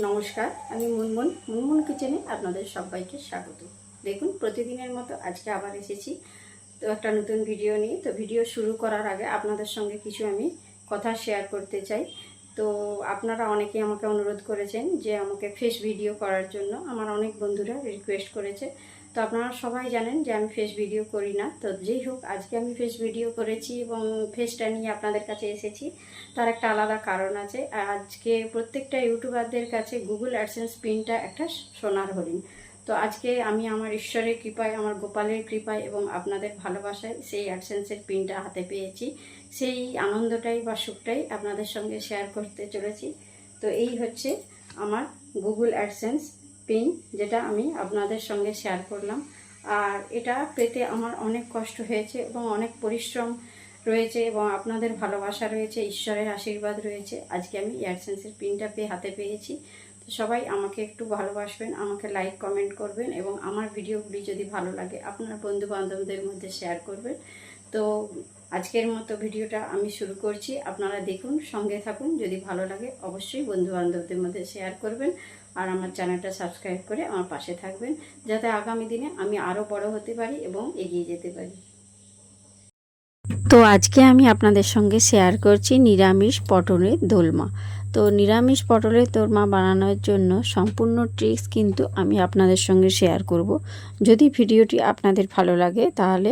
নমস্কার, আমি মুনমুন মুনমুন কিচেনে আপনাদের সবাইকে স্বাগত। দেখুন, প্রতিদিনের মতো আজকে আবার এসেছি তো একটা নতুন ভিডিও নিয়ে। তো ভিডিও শুরু করার আগে আপনাদের সঙ্গে কিছু আমি কথা শেয়ার করতে চাই। তো আপনারা অনেকে আমাকে অনুরোধ করেছেন যে আমাকে ফেস ভিডিও করার জন্য। আমার অনেক বন্ধুরা রিকোয়েস্ট করেছে তো আপনারা সবাই জানেন যে আমি ফেস ভিডিও করি না। তো যেই হোক, আজকে আমি ফেস ভিডিও করেছি এবং ফেসটা নিয়ে আপনাদের কাছে এসেছি। তার একটা আলাদা কারণ আছে। আজকে প্রত্যেকটা ইউটিউবারদের কাছে গুগল অ্যাডসেন্স পিনটা একটা সোনার হরিণ। তো আজকে আমি আমার ঈশ্বরের কৃপায়, আমার গোপালের কৃপায় এবং আপনাদের ভালোবাসায় সেই অ্যাডসেন্সের পিনটা হাতে পেয়েছি। সেই আনন্দটাই বা সুখটাই আপনাদের সঙ্গে শেয়ার করতে চলেছি। তো এই হচ্ছে আমার গুগল অ্যাডসেন্স পিন যেটা আমি আপনাদের সঙ্গে শেয়ার করলাম। আর এটা পেতে আমার অনেক কষ্ট হয়েছে এবং অনেক পরিশ্রম রয়েছে এবং আপনাদের ভালোবাসা রয়েছে, ঈশ্বরের আশীর্বাদ রয়েছে। আজকে আমি এয়ারসেন্সের পিনটা পেয়ে হাতে পেয়েছি। তো সবাই আমাকে একটু ভালোবাসবেন, আমাকে লাইক কমেন্ট করবেন এবং আমার ভিডিওগুলি যদি ভালো লাগে, আপনার বন্ধু বান্ধবদের মধ্যে শেয়ার করবেন। তো আজকের মতো ভিডিওটা আমি শুরু করছি। আপনারা দেখুন, সঙ্গে থাকুন। যদি ভালো লাগে, অবশ্যই বন্ধু বান্ধবদের মধ্যে শেয়ার করবেন। আর আমার চ্যানেলটা সাবস্ক্রাইব করে আমার পাশে থাকবেন, যাতে আগামী দিনে আমি আরও বড় হতে পারি এবং এগিয়ে যেতে পারি। তো আজকে আমি আপনাদের সঙ্গে শেয়ার করছি নিরামিষ পটলের দোলমা। তো নিরামিষ পটলের দোলমা বানানোর জন্য সম্পূর্ণ ট্রিক্স কিন্তু আমি আপনাদের সঙ্গে শেয়ার করব। যদি ভিডিওটি আপনাদের ভালো লাগে, তাহলে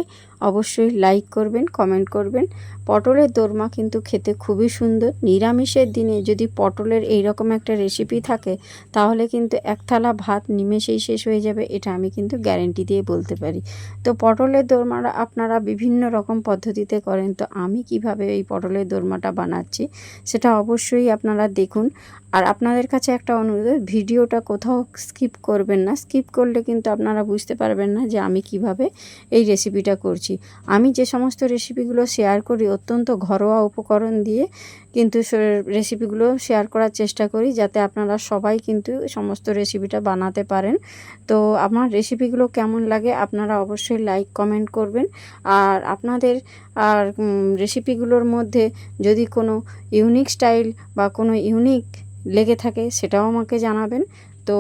অবশ্যই লাইক করবেন কমেন্ট করবেন। পটলের দোরমা কিন্তু খেতে খুবই সুন্দর। নিরামিষের দিনে যদি পটলের এই রকম একটা রেসিপি থাকে, তাহলে কিন্তু এক থালা ভাত নিমেষেই শেষ হয়ে যাবে, এটা আমি কিন্তু গ্যারেন্টি দিয়ে বলতে পারি। তো পটলের দোরমাটা আপনারা বিভিন্ন রকম পদ্ধতিতে করেন, তো আমি কীভাবে এই পটলের দোরমাটা বানাচ্ছি, সেটা অবশ্যই আপনারা দেখুন। আর আপনাদের কাছে একটা অনুরোধ, ভিডিওটা কোথাও স্কিপ করবেন না। স্কিপ করলে কিন্তু আপনারা বুঝতে পারবেন না যে আমি কীভাবে এই রেসিপিটা করছি। আমি যে সমস্ত রেসিপিগুলো শেয়ার করি, অত্যন্ত ঘরোয়া উপকরণ দিয়ে কিন্তু রেসিপিগুলো শেয়ার করার চেষ্টা করি যাতে আপনারা সবাই কিন্তু সমস্ত রেসিপিটা বানাতে পারেন। তো আমার রেসিপিগুলো কেমন লাগে আপনারা অবশ্যই লাইক কমেন্ট করবেন। আর আপনাদের, আর রেসিপিগুলোর মধ্যে যদি কোনো ইউনিক স্টাইল বা কোনো ইউনিক লেগে থাকে সেটাও আমাকে জানাবেন। তো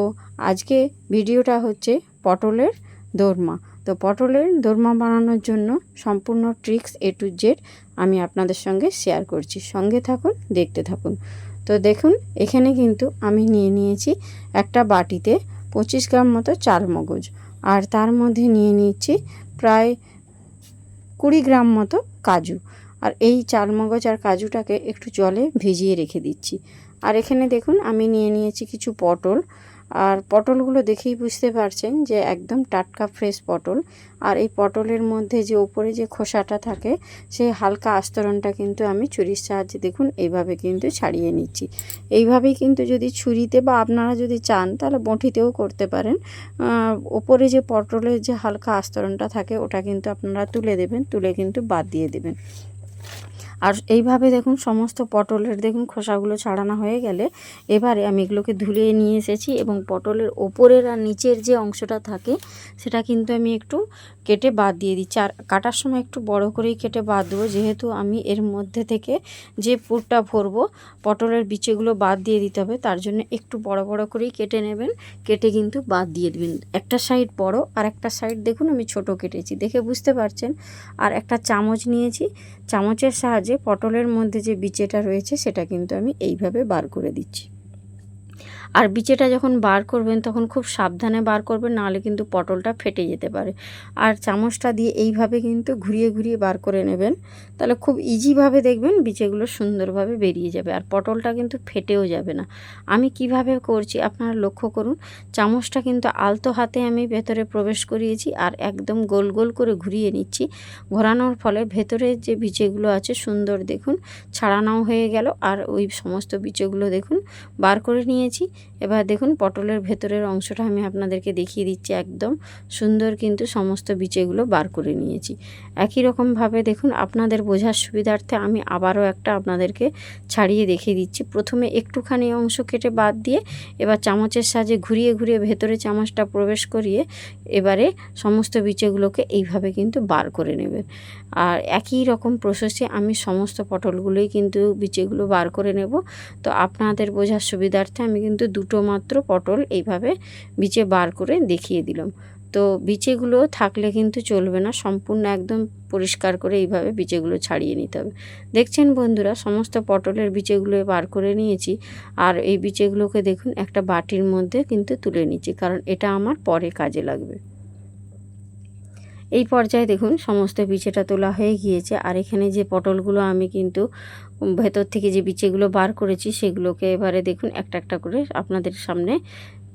আজকে ভিডিওটা হচ্ছে পটলের দোরমা। তো পটলের দোরমা বানানোর জন্য সম্পূর্ণ ট্রিক্স এ টু জেড আমি আপনাদের সঙ্গে শেয়ার করছি। সঙ্গে থাকুন, দেখতে থাকুন। তো দেখুন, এখানে কিন্তু আমি নিয়ে নিয়েছি একটা বাটিতে পঁচিশ গ্রাম মতো চাল মগজ আর তার মধ্যে নিয়ে নিচ্ছি প্রায় কুড়ি গ্রাম মতো কাজু। আর এই চাল মগজ আর কাজুটাকে একটু জলে ভিজিয়ে রেখে দিচ্ছি। আর এখানে দেখুন, আমি নিয়ে নিয়েছি কিছু পটল। আর পটলগুলো দেখেই বুঝতে পারছেন যে একদম টাটকা ফ্রেশ পটল। আর এই পটলের মধ্যে যে ওপরে যে খোসাটা থাকে, সেই হালকা আস্তরণটা কিন্তু আমি ছুরির সাহায্যে দেখুন এইভাবে কিন্তু ছাড়িয়ে নিচ্ছি। এইভাবেই কিন্তু যদি ছুরিতে বা আপনারা যদি চান, তাহলে বঁঠিতেও করতে পারেন। ওপরে যে পটলের যে হালকা আস্তরণটা থাকে, ওটা কিন্তু আপনারা তুলে দেবেন, তুলে কিন্তু বাদ দিয়ে দেবেন। আর এইভাবে দেখুন সমস্ত পটলের দেখুন খোসাগুলো ছাড়ানো হয়ে গেলে এবারে আমি এগুলোকে ধুলিয়ে নিয়ে এসেছি এবং পটলের ওপরের আর নিচের যে অংশটা থাকে সেটা কিন্তু আমি একটু কেটে বাদ দিয়ে দিচ্ছি। আর কাটার সময় একটু বড় করেই কেটে বাদ দেবো। যেহেতু আমি এর মধ্যে থেকে যে পুরটা ভরবো, পটলের বিচেগুলো বাদ দিয়ে দিতে হবে, তার জন্য একটু বড় বড় করেই কেটে নেবেন। কেটে কিন্তু বাদ দিয়ে দেবেন। একটা সাইড বড়, আর একটা সাইড দেখুন আমি ছোট কেটেছি। দেখে বুঝতে পারছেন? আর একটা চামচ নিয়েছি। চামচের সাহায্যে পটলের মধ্যে যে বিচেটা রয়েছে, সেটা কিন্তু আমি এইভাবে বার করে দিচ্ছি। আর বিচেটা যখন বার করবেন, তখন খুব সাবধানে বার করবেন, নাহলে কিন্তু পটলটা ফেটে যেতে পারে। আর চামচটা দিয়ে এইভাবে কিন্তু ঘুরিয়ে ঘুরিয়ে বার করে নেবেন। তাহলে খুব ইজিভাবে দেখবেন বিচেগুলো সুন্দরভাবে বেরিয়ে যাবে আর পটলটা কিন্তু ফেটেও যাবে না। আমি কীভাবে করছি আপনারা লক্ষ্য করুন, চামচটা কিন্তু আলতো হাতে আমি ভেতরে প্রবেশ করিয়েছি আর একদম গোল গোল করে ঘুরিয়ে নিচ্ছি। ঘোরানোর ফলে ভেতরের যে বিচেগুলো আছে সুন্দর দেখুন, ছাড়ানোও হয়ে গেল। আর ওই সমস্ত বিচেগুলো দেখুন, বার করে নিয়েছি। এবার দেখুন পটলের ভেতরের অংশটা আমি আপনাদেরকে দেখিয়ে দিচ্ছি একদম। সুন্দর কিন্তু সমস্ত বিচেগুলো বার করে নিয়েছি। একই রকমভাবে দেখুন আপনাদের বোঝার সুবিধার্থে আমি আবারও একটা আপনাদেরকে ছাড়িয়ে দেখিয়ে দিচ্ছি। প্রথমে একটুখানি অংশ কেটে বাদ দিয়ে এবার চামচের সাহায্যে ঘুরিয়ে ঘুরিয়ে ভেতরে চামচটা প্রবেশ করিয়ে এবারে সমস্ত বিচেগুলোকে এইভাবে কিন্তু বার করে নেবেন। আর একই রকম প্রসেসে আমি সমস্ত পটলগুলোই কিন্তু বিচেগুলো বার করে নেব। তো আপনাদের বোঝার সুবিধার্থে আমি কিন্তু দুটো মাত্র পটল এইভাবে বিচে বার করে দেখিয়ে দিলাম। তো বিচেগুলো থাকলে কিন্তু চলবে না, সম্পূর্ণ একদম পরিষ্কার করে এইভাবে বিচেগুলো ছাড়িয়ে নিতে হবে। দেখছেন বন্ধুরা, সমস্ত পটলের বিচেগুলো বার করে নিয়েছি আর এই বিচেগুলোকে দেখুন একটা বাটির মধ্যে কিন্তু তুলে নিচ্ছি, কারণ এটা আমার পরে কাজে লাগবে। এই পর্যায়ে দেখুন, সমস্ত বিচেটা তোলা হয়ে গিয়েছে আর এখানে যে পটলগুলো আমি কিন্তু ভেতর থেকে যে বিচেগুলো বার করেছি সেগুলোকে এবারে দেখুন একটা একটা করে আপনাদের সামনে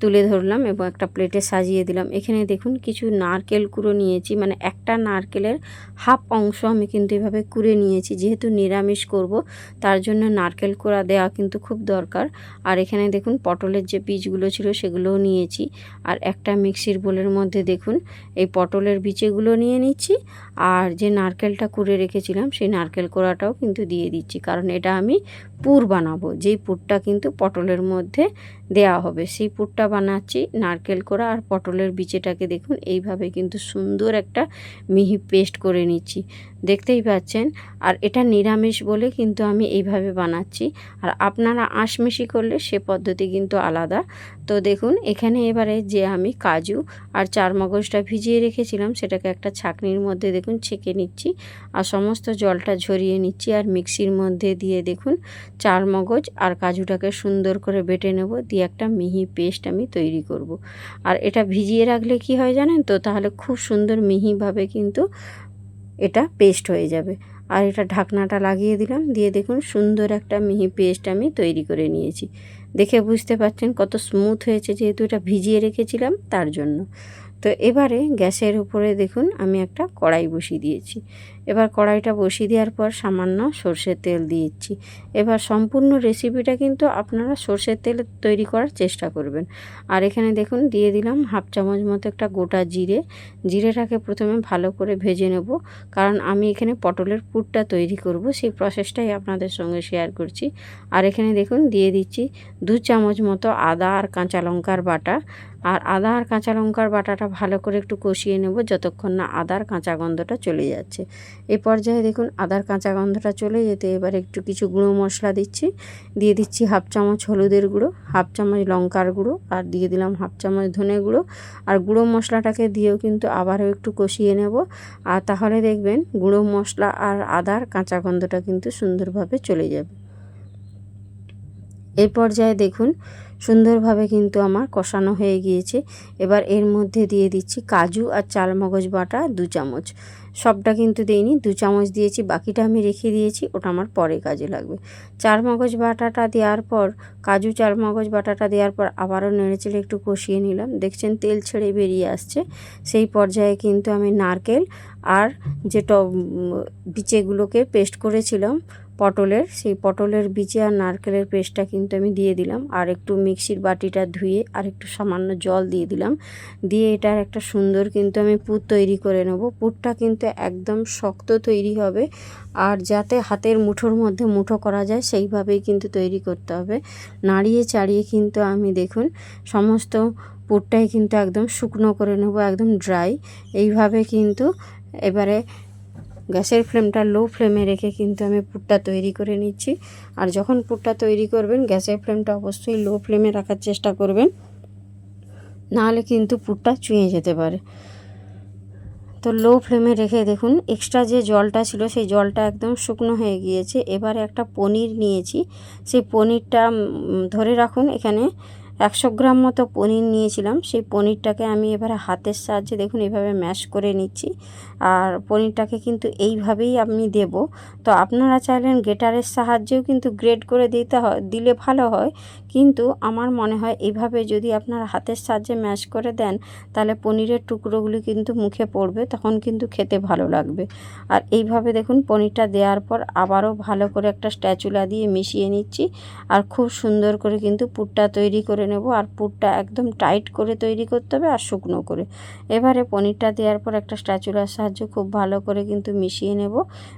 তুলে ধরলাম এবং একটা প্লেটে সাজিয়ে দিলাম। এখানে দেখুন কিছু নারকেল কুড়ো নিয়েছি মানে একটা নারকেলের হাফ অংশ আমি কিন্তু এভাবে কুড়ে নিয়েছি। যেহেতু নিরামিষ করব, তার জন্য নারকেল কোড়া দেওয়া কিন্তু খুব দরকার। আর এখানে দেখুন পটলের যে বীজগুলো ছিল সেগুলোও নিয়েছি। আর একটা মিক্সির বোলের মধ্যে দেখুন এই পটলের বীজেগুলো নিয়ে নিচ্ছি। আর যে নারকেলটা কুড়ে রেখেছিলাম, সেই নারকেল কোড়াটাও কিন্তু দিয়ে দিচ্ছি। কারণ এটা আমি পুর বানাবো, যেই পুরটা কিন্তু পটলের মধ্যে দেয়া হবে, সেই পুরটা বানাচ্ছি, নারকেল কোড়া আর পটলের বিচেটাকে দেখুন, এইভাবে কিন্তু সুন্দর একটা মিহি পেস্ট করে নিচ্ছি। দেখতেই পাচ্ছেন। আর এটা নিরামিষ বলে কিন্তু আমি এইভাবে বানাচ্ছি। আর আপনারা আঁশমিশি করলে সে পদ্ধতি কিন্তু আলাদা। তো দেখুন, এখানে এবারে যে আমি কাজু আর চার মগজটা ভিজিয়ে রেখেছিলাম, সেটাকে একটা ছাকনির মধ্যে দেখুন ছেঁকে নিচ্ছি। আর সমস্ত জলটা ঝরিয়ে নিচ্ছি আর মিক্সির মধ্যে দিয়ে দেখুন চার মগজ আর কাজুটাকে সুন্দর করে বেটে নেব। দিয়ে একটা মিহি পেস্ট আমি তৈরি করব। আর এটা ভিজিয়ে রাখলে কি হয় জানেন তো? তাহলে খুব সুন্দর মিহিভাবে কিন্তু এটা পেস্ট হয়ে যাবে। আর এটা ঢাকনাটা লাগিয়ে দিলাম, দিয়ে দেখুন সুন্দর একটা মিহি পেস্ট আমি তৈরি করে নিয়েছি। দেখে বুঝতে পারছেন কত স্মুথ হয়েছে যেহেতু এটা ভিজিয়ে রেখেছিলাম তার জন্য। তো এবারে গ্যাসের উপরে দেখুন আমি একটা কড়াই বসিয়ে দিয়েছি। এবার কড়াইটা বসিয়ে দেওয়ার পর সামান্য সর্ষের তেল দিয়েছি এবার সম্পূর্ণ রেসিপিটা কিন্তু আপনারা সর্ষের তেলে তৈরি করার চেষ্টা করবেন। আর এখানে দেখুন, দিয়ে দিলাম হাফ চামচ মতো একটা গোটা জিরে। জিরেটাকে প্রথমে ভালো করে ভেজে নেব। কারণ আমি এখানে পটলের পুরটা তৈরি করব, সেই প্রসেসটাই আপনাদের সঙ্গে শেয়ার করছি। আর এখানে দেখুন, দিয়ে দিচ্ছি দু চামচ মতো আদা আর কাঁচা লঙ্কার বাটা। আর আদা আর কাঁচা লঙ্কার বাটাটা ভালো করে একটু কষিয়ে নেব, যতক্ষণ না আদার কাঁচা গন্ধটা চলে যাচ্ছে। এই পর্যায়ে দেখুন আদার কাঁচা গন্ধটা চলে যেতে এবার একটু কিছু গুঁড়ো মশলা দিচ্ছি। দিয়ে দিচ্ছি হাফ চামচ হলুদের গুঁড়ো, হাফ চামচ লঙ্কার গুঁড়ো আর দিয়ে দিলাম হাফ চামচ ধনে গুঁড়ো। আর গুঁড়ো মশলাটাকে দিয়েও কিন্তু আবারও একটু কষিয়ে নেব। আর তাহলে দেখবেন গুঁড়ো মশলা আর আদার কাঁচা গন্ধটা কিন্তু সুন্দরভাবে চলে যাবে। এই পর্যায়ে দেখুন সুন্দরভাবে কিন্তু আমার কষানো হয়ে গিয়েছে। এবার এর মধ্যে দিয়ে দিচ্ছি কাজু আর চাল মগজ বাটা দু চামচ। সবটা কিন্তু দেইনি, দু চামচ দিয়েছি, বাকিটা আমি রেখে দিয়েছি, ওটা আমার পরে কাজে লাগবে। চার মগজ বাটাটা দেওয়ার পর, কাজু চার মগজ বাটাটা দেওয়ার পর আবারও নেড়েচেড়ে একটু কষিয়ে নিলাম। দেখছেন তেল ছেড়ে বেরিয়ে আসছে। সেই পর্যায়ে কিন্তু আমি নারকেল আর যে ট বিচেগুলোকে পেস্ট করেছিলাম পটলের, সেই পটলের বিচে আর নারকেলের পেস্টটা কিন্তু আমি দিয়ে দিলাম। আর একটু মিক্সির বাটিটা ধুয়ে আর একটু সামান্য জল দিয়ে দিলাম। দিয়ে এটার একটা সুন্দর কিন্তু আমি পুর তৈরি করে নেব। পুরটা কিন্তু একদম শক্ত তৈরি হবে। আর যাতে হাতের মুঠোর মধ্যে মুঠো করা যায়, সেইভাবেই কিন্তু তৈরি করতে হবে। নাড়িয়ে চাড়িয়ে কিন্তু আমি দেখুন, সমস্ত পুরটাই কিন্তু একদম শুকনো করে নেব, একদম ড্রাই। এইভাবে কিন্তু এবারে গ্যাসের ফ্লেমটা লো ফ্লেমে রেখে কিন্তু আমি পুরটা তৈরি করে নিচ্ছি। আর যখন পুরটা তৈরি করবেন, গ্যাসের ফ্লেমটা অবশ্যই লো ফ্লেমে রাখার চেষ্টা করবেন। নাহলে কিন্তু পুরটা চুঁয়ে যেতে পারে। তো লো ফ্লেমে রেখে দেখুন এক্সট্রা যে জলটা ছিল, সেই জলটা একদম শুকনো হয়ে গিয়েছে। এবারে একটা পনির নিয়েছি। সেই পনিরটা ধরে রাখুন এখানে একশো গ্রাম মতো পনির নিয়েছিলাম। সেই পনিরটাকে আমি এবারে হাতের সাহায্যে দেখুন এভাবে ম্যাশ করে নিচ্ছি। আর পনিরটাকে কিন্তু এইভাবেই আমি দেব। তো আপনারা চাইলেন গ্রেটারের সাহায্যেও কিন্তু গ্রেড করে দিতে হয়, দিলে ভালো হয়। কিন্তু আমার মনে হয় এইভাবে যদি আপনারা হাতের সাহায্যে ম্যাশ করে দেন, তাহলে পনিরের টুকরোগুলি কিন্তু মুখে পড়বে, তখন কিন্তু খেতে ভালো লাগবে। আর এইভাবে দেখুন পনিরটা দেওয়ার পর আবারও ভালো করে একটা স্ট্যাচুলা দিয়ে মিশিয়ে নিচ্ছি। আর খুব সুন্দর করে কিন্তু পুরটা তৈরি করে নেব আর পুরটা একদম টাইট করে তৈরি করতে হবে আর শুকনো করে। এবারে পনিরটা দেওয়ার পর একটা স্ট্যাচুলার সাহায্যে খুব ভালো করে কিন্তু মিশিয়ে নেব।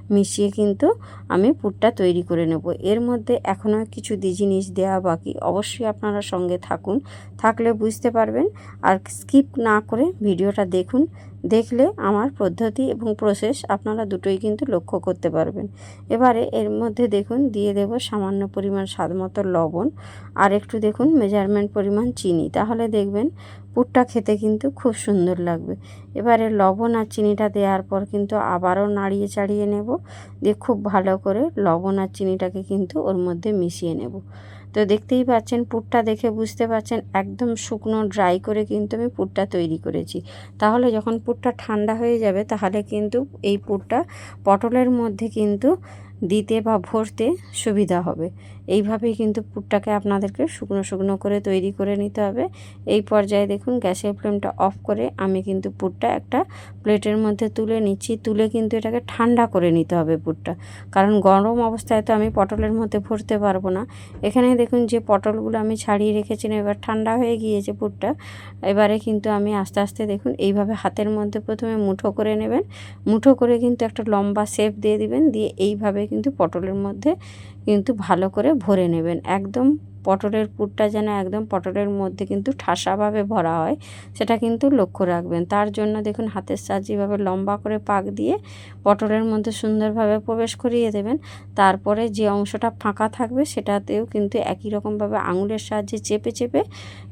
মিশিয়ে কিন্তু আমি পুরটা তৈরি করে নেব। এর মধ্যে এখনও কিছু দি জিনিস দেওয়া বাকি। অবশ্যই আপনারা সঙ্গে থাকুন। থাকলে বুঝতে পারবেন। আর স্কিপ না করে ভিডিওটা দেখুন। দেখলে আমার পদ্ধতি এবং প্রসেস আপনারা দুটোই কিন্তু লক্ষ্য করতে পারবেন। এবারে এর মধ্যে দেখুন, দিয়ে দেব সামান্য পরিমাণ স্বাদ মতো লবণ। আর একটু দেখুন মেজারমেন্ট পরিমাণ চিনি। তাহলে দেখবেন, পুরটা খেতে কিন্তু খুব সুন্দর লাগবে। এবারে লবণ আর চিনিটা দেওয়ার পর কিন্তু আবারও নাড়িয়ে চাড়িয়ে নেব। দিয়ে খুব ভালো করে লবণ আর চিনিটাকে কিন্তু ওর মধ্যে মিশিয়ে নেব। তো দেখতেই পাচ্ছেন, পুরটা দেখে বুঝতে পারছেন, একদম শুকনো ড্রাই করে কিন্তু আমি পুরটা তৈরি করেছি। তাহলে যখন পুরটা ঠান্ডা হয়ে যাবে, তাহলে কিন্তু এই পুরটা পটলের মধ্যে কিন্তু দিতে বা ভরতে সুবিধা হবে। এইভাবেই কিন্তু পুরটাকে আপনাদেরকে শুকনো শুকনো করে তৈরি করে নিতে হবে। এই পর্যায়ে দেখুন গ্যাসের ফ্লেমটা অফ করে আমি কিন্তু পুরটা একটা প্লেটের মধ্যে তুলে নিচ্ছি। তুলে কিন্তু এটাকে ঠান্ডা করে নিতে হবে পুরটা। কারণ গরম অবস্থায় তো আমি পটলের মধ্যে ভরতে পারব না। এখানে দেখুন যে পটলগুলো আমি ছাড়িয়ে রেখেছিলাম এবার ঠান্ডা হয়ে গিয়েছে পুরটা। এবারে কিন্তু আমি আস্তে আস্তে দেখুন এইভাবে হাতের মধ্যে প্রথমে মুঠো করে নেবেন। মুঠো করে কিন্তু একটা লম্বা শেপ দিয়ে দিবেন। দিয়ে এইভাবে কিন্তু পটলের মধ্যে কিন্তু ভালো করে ভরে নেবেন। একদম পটলের পুরটা যেন একদম পটলের মধ্যে কিন্তু ঠাসাভাবে ভরা হয়, সেটা কিন্তু লক্ষ্য রাখবেন। তার জন্য দেখুন হাতের সাহায্যে এভাবে লম্বা করে পাক দিয়ে পটলের মধ্যে সুন্দরভাবে প্রবেশ করিয়ে দেবেন। তারপরে যে অংশটা ফাঁকা থাকবে সেটাতেও কিন্তু একই রকমভাবে আঙুলের সাহায্যে চেপে চেপে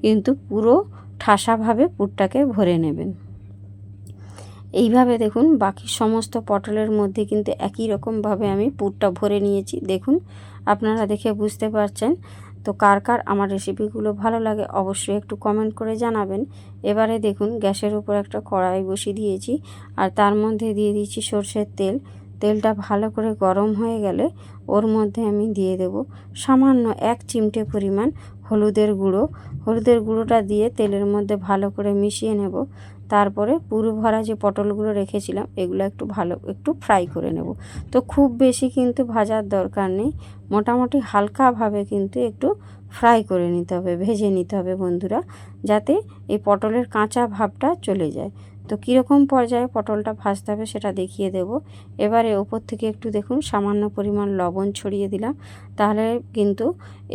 কিন্তু পুরো ঠাসাভাবে পুরটাকে ভরে নেবেন। এইভাবে দেখুন, বাকি সমস্ত পটলের মধ্যে কিন্তু একই রকমভাবে আমি পুরটা ভরে নিয়েছি। দেখুন, আপনারা দেখে বুঝতে পারছেন। তো কার কার আমার রেসিপিগুলো ভালো লাগে অবশ্যই একটু কমেন্ট করে জানাবেন। এবারে দেখুন, গ্যাসের উপর একটা কড়াই বসিয়ে দিয়েছি আর তার মধ্যে দিয়ে দিয়েছি সর্ষের তেল। তেলটা ভালো করে গরম হয়ে গেলে ওর মধ্যে আমি দিয়ে দেব সামান্য এক চিমটে পরিমাণ হলুদের গুঁড়ো। হলুদের গুঁড়োটা দিয়ে তেলের মধ্যে ভালো করে মিশিয়ে নেব। তারপরে পুরো ভরা যে পটলগুলো রেখেছিলাম, এগুলো একটু ভালো, একটু ফ্রাই করে নেব। তো খুব বেশি কিন্তু ভাজার দরকার নেই। মোটামুটি হালকাভাবে কিন্তু একটু ফ্রাই করে নিতে হবে, ভেজে নিতে হবে বন্ধুরা, যাতে এই পটলের কাঁচা ভাবটা চলে যায়। তো কীরকম পর্যায়ে পটলটা ভাজতে হবে সেটা দেখিয়ে দেব। এবারে ওপর থেকে একটু দেখুন, সামান্য পরিমাণ লবণ ছড়িয়ে দিলাম। তাহলে কিন্তু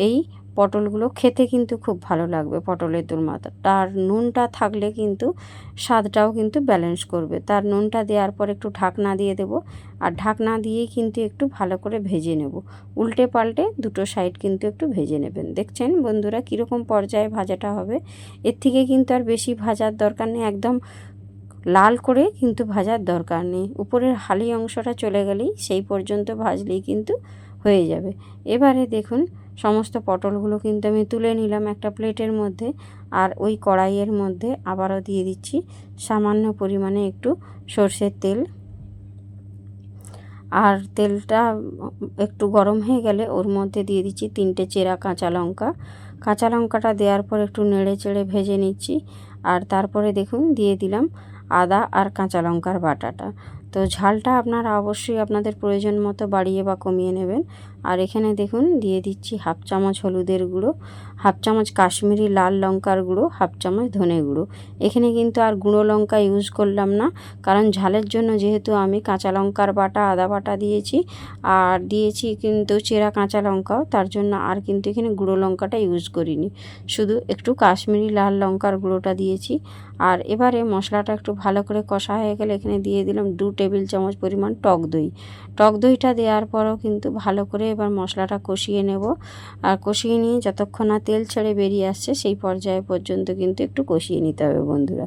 এই পটলগুলো খেতে কিন্তু খুব ভালো লাগবে পটলের দোরমাটা তার নুনটা থাকলে কিন্তু স্বাদটাও কিন্তু ব্যালেন্স করবে। তার নুনটা দেওয়ার পর একটু ঢাকনা দিয়ে দেব আর ঢাকনা দিয়েই কিন্তু একটু ভালো করে ভেজে নেব। উল্টে পাল্টে দুটো সাইড কিন্তু একটু ভেজে নেবেন। দেখছেন বন্ধুরা কীরকম পর্যায়ে ভাজাটা হবে? এর থেকে কিন্তু আর বেশি ভাজার দরকার নেই। একদম লাল করে কিন্তু ভাজার দরকার নেই। উপরের হালি অংশটা চলে গেলেই সেই পর্যন্ত ভাজলেই কিন্তু হয়ে যাবে। এবারে দেখুন, সমস্ত পটলগুলো কিন্তু আমি তুলে নিলাম একটা প্লেটের মধ্যে আর ওই কড়াইয়ের মধ্যে আবারও দিয়ে দিচ্ছি সামান্য পরিমাণে একটু সর্ষের তেল। আর তেলটা একটু গরম হয়ে গেলে ওর মধ্যে দিয়ে দিচ্ছি তিনটে চেরা কাঁচা লঙ্কা। কাঁচা লঙ্কাটা দেওয়ার পর একটু নেড়ে চেড়ে ভেজে নিচ্ছি। আর তারপরে দেখুন, দিয়ে দিলাম আদা আর কাঁচা লঙ্কার বাটাটা। তো ঝালটা আপনারা অবশ্যই আপনাদের প্রয়োজন মতো বাড়িয়ে বা কমিয়ে নেবেন। আর এখানে দেখুন দিয়ে দিচ্ছি হাফ চামচ হলুদের গুঁড়ো, হাফ চামচ কাশ্মীরি লাল লঙ্কার গুঁড়ো, হাফ চামচ ধনে গুঁড়ো। এখানে কিন্তু আর গুঁড়ো লঙ্কা ইউজ করলাম না, কারণ ঝালের জন্য যেহেতু আমি কাঁচা লঙ্কার বাটা, আদা বাটা দিয়েছি, আর দিয়েছি কিন্তু চেরা কাঁচা লঙ্কাও, তার জন্য আর কিন্তু এখানে গুঁড়ো লঙ্কাটা ইউজ করিনি। শুধু একটু কাশ্মীরি লাল লঙ্কার গুঁড়োটা দিয়েছি। আর এবারে মশলাটা একটু ভালো করে কষা হয়ে গেলে এখানে দিয়ে দিলাম দু টেবিল চামচ পরিমাণ টক দই। টক দইটা দেওয়ার পরও কিন্তু ভালো করে এবার মশলাটা কষিয়ে নেব। আর কষিয়ে নিয়ে যতক্ষণ না তেল ছেড়ে বেরিয়ে আসছে, সেই পর্যায়ে পর্যন্ত কিন্তু একটু কষিয়ে নিতে হবে বন্ধুরা।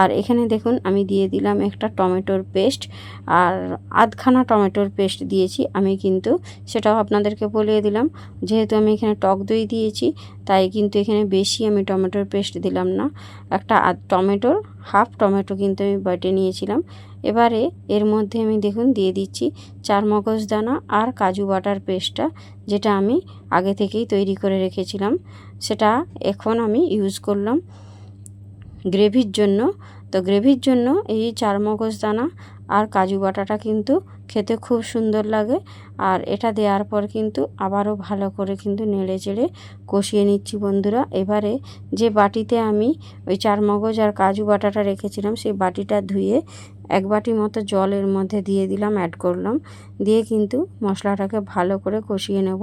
আর এখানে দেখুন, আমি দিয়ে দিলাম একটা টমেটোর পেস্ট। আর আধখানা টমেটোর পেস্ট দিয়েছি, আমি কিন্তু সেটাও আপনাদেরকে বলিয়ে দিলাম। যেহেতু আমি এখানে টক দই দিয়েছি তাই কিন্তু এখানে বেশি আমি টমেটোর পেস্ট দিলাম না। একটা টমেটোর, হাফ টমেটো কিন্তু আমি বেটে নিয়েছিলাম। এবারে এর মধ্যে আমি দেখুন দিয়ে দিচ্ছি চার মগজ দানা আর কাজু বাটার পেস্টটা, যেটা আমি আগে থেকেই তৈরি করে রেখেছিলাম। সেটা এখন আমি ইউজ করলাম গ্রেভির জন্য। তো গ্রেভির জন্য এই চার মগজ দানা আর কাজু বাটাটা কিন্তু খেতে খুব সুন্দর লাগে। আর এটা দেওয়ার পর কিন্তু আবারও ভালো করে কিন্তু নেড়ে চেড়ে কষিয়ে নিচ্ছি বন্ধুরা। এবারে যে বাটিতে আমি ওই চারমগজ আর কাজু বাটাটা রেখেছিলাম, সেই বাটিটা ধুয়ে এক বাটি মতো জল এর মধ্যে দিয়ে দিলাম অ্যাড করলাম। দিয়ে কিন্তু মশলাটাকে ভালো করে কষিয়ে নেব।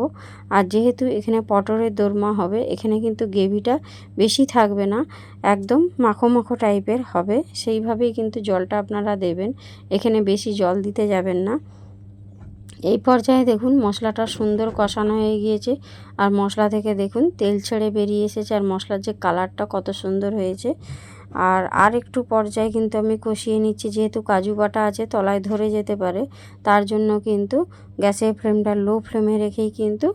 আর যেহেতু এখানে পটরের দোরমা হবে, এখানে কিন্তু গ্রেভিটা বেশি থাকবে না, একদম মাখো মাখো টাইপের হবে। সেইভাবেই কিন্তু জলটা আপনারা দেবেন, এখানে বেশি জল দিতে যাবেন না। এই পর্যায়ে দেখুন মশলাটা সুন্দর কষানো হয়ে গিয়েছে। আর মশলা থেকে দেখুন তেল ছেড়ে বেরিয়ে এসেছে, আর মশলার যে কালারটা কত সুন্দর হয়েছে। আর আর একটু পর্যায়ে কিন্তু আমি কষিয়ে নিচ্ছি, যেহেতু কাজু বাটা আছে তলায় ধরে যেতে পারে, তার জন্য কিন্তু গ্যাসের ফ্লেমটা লো ফ্লেমে রেখেই কিন্তু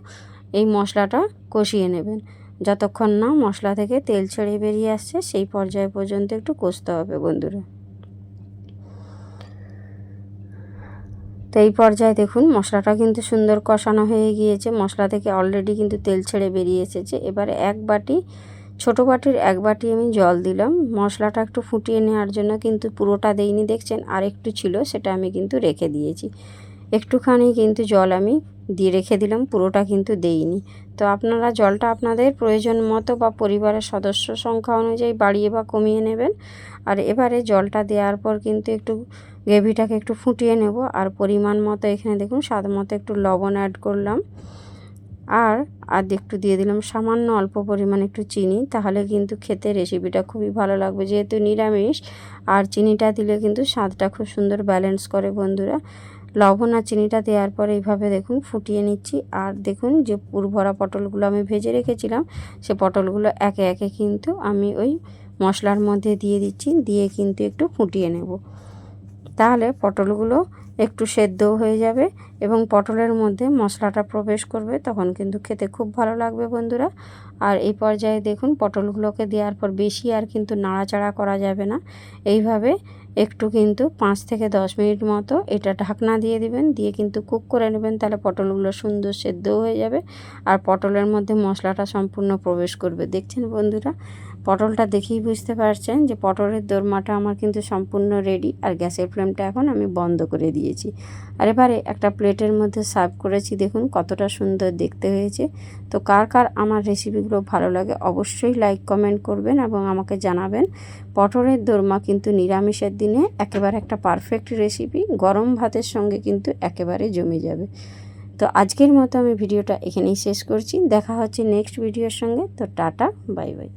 এই মশলাটা কষিয়ে নেবেন। যতক্ষণ না মশলা থেকে তেল ছেড়ে বেরিয়ে আসছে, সেই পর্যায় পর্যন্ত একটু কষতে হবে বন্ধুরা। তো এই পর্যায়ে দেখুন, মশলাটা কিন্তু সুন্দর কষানো হয়ে গিয়েছে। মশলা থেকে অলরেডি কিন্তু তেল ছেড়ে বেরিয়ে এসেছে। এবারে এক বাটি ছোটো বাটির এক বাটি আমি জল দিলাম। মশলাটা একটু ফুটিয়ে নেওয়ার জন্য কিন্তু পুরোটা দেইনি, দেখছেন? আর একটু ছিল, সেটা আমি কিন্তু রেখে দিয়েছি। একটুখানি কিন্তু জল আমি দিয়ে রেখে দিলাম, পুরোটা কিন্তু দেইনি। তো আপনারা জলটা আপনাদের প্রয়োজন মতো বা পরিবারের সদস্য সংখ্যা অনুযায়ী বাড়িয়ে বা কমিয়ে নেবেন। আর এবারে জলটা দেওয়ার পর কিন্তু একটু গ্রেভিটাকে একটু ফুটিয়ে নেব। আর পরিমাণ মতো এখানে দেখুন, স্বাদ মতো একটু লবণ অ্যাড করলাম। আর আর একটু দিয়ে দিলাম সামান্য অল্প পরিমাণ একটু চিনি, তাহলে কিন্তু খেতে রেসিপিটা খুবই ভালো লাগবে। যেহেতু নিরামিষ, আর চিনিটা দিলে কিন্তু স্বাদটা খুব সুন্দর ব্যালেন্স করে বন্ধুরা। লবণ আর চিনিটা দেওয়ার পর এইভাবে দেখুন ফুটিয়ে নিচ্ছি। আর দেখুন যে পুরভরা পটলগুলো আমি ভেজে রেখেছিলাম, সে পটলগুলো একে একে কিন্তু আমি ওই মশলার মধ্যে দিয়ে দিচ্ছি, দিয়ে কিন্তু একটু ফুটিয়ে নেব। তাহলে পটলগুলো একটু সেদ্ধও হয়ে যাবে এবং পটলের মধ্যে মশলাটা প্রবেশ করবে, তখন কিন্তু খেতে খুব ভালো লাগবে বন্ধুরা। আর এই পর্যায়ে দেখুন, পটলগুলোকে দেওয়ার পর বেশি আর কিন্তু নাড়াচাড়া করা যাবে না। এইভাবে একটু কিন্তু পাঁচ থেকে দশ মিনিট মতো এটা ঢাকনা দিয়ে দিবেন, দিয়ে কিন্তু কুক করে নেবেন, তাহলে পটলগুলো সুন্দর সেদ্ধও হয়ে যাবে আর পটলের মধ্যে মশলাটা সম্পূর্ণ প্রবেশ করবে। দেখছেন বন্ধুরা? পটলটা দেখেই বুঝতে পারছেন যে পটলের দোরমাটা আমার কিন্তু সম্পূর্ণ রেডি আর গ্যাসের ফ্লেমটা এখন আমি বন্ধ করে দিয়েছি। আর এবারে একটা প্লেটের মধ্যে সার্ভ করেছি, দেখুন কতটা সুন্দর দেখতে হয়েছে। তো কার কার আমার রেসিপিগুলো ভালো লাগে অবশ্যই লাইক, কমেন্ট করবেন এবং আমাকে জানাবেন। পটলের দোরমা কিন্তু নিরামিষের দিনে একেবারে একটা পারফেক্ট রেসিপি গরম ভাতের সঙ্গে কিন্তু একেবারে জমে যাবে। তো আজকের মতো আমি ভিডিওটা এখানেই শেষ করছি। দেখা হচ্ছে নেক্সট ভিডিওর সঙ্গে। তো টাটা বাই বাই